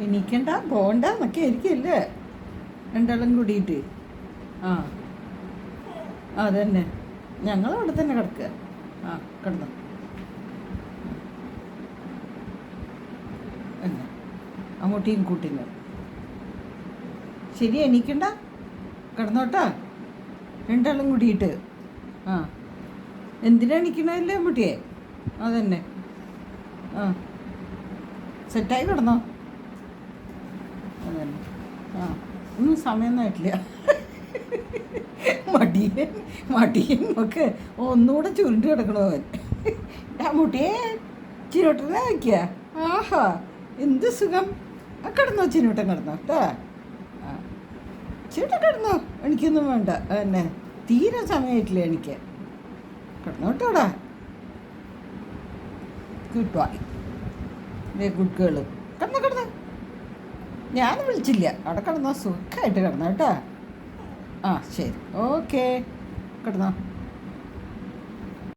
എണീക്കണ്ട പോണ്ട എന്നൊക്കെ ആയിരിക്കല്ലേ രണ്ടാളും കൂടിയിട്ട്. ആ. അതന്നെ. ഞങ്ങൾ അവിടെ തന്നെ കിടക്കുക ആ കിടന്നു. അങ്ങോട്ടേയും കൂട്ടില്ല. ശരി എണീക്കണ്ട. കിടന്നോട്ടാ. രണ്ടാളും കൂടിയിട്ട്. ആ. എന്തിനാ എണീക്കണല്ലേ അമ്മൂട്ടിയെ? അതന്നെ. ആ. സെറ്റായി കിടന്നോ. ഒന്നും സമയമൊന്നും ആയിട്ടില്ല മടിയൻ മടിയൻ ഒക്കെ ഒന്നുകൂടെ ചുരുണ്ട് കിടക്കണോ അമ്മൂട്ടിയെ ചിരോട്ടനെ വയ്ക്കുക ആഹാ എന്ത് സുഖം. ആ കിടന്നോ ചിരോട്ടൻ കിടന്നോ കേട്ടാ ചേട്ടാ കിടന്നോ എനിക്കൊന്നും വേണ്ട. എന്നെ തീരെ സമയമായിട്ടില്ല എനിക്ക്. കിടന്നോട്ടോടാ ഗുഡ് ബോയ് ഗുഡ് ഗേൾ ഞാൻ വിളിച്ചില്ല. അവിടെ കിടന്നോ സുഖമായിട്ട് കിടന്നോ കേട്ടോ. ആ ശരി. ഓക്കെ. കിടന്നോ.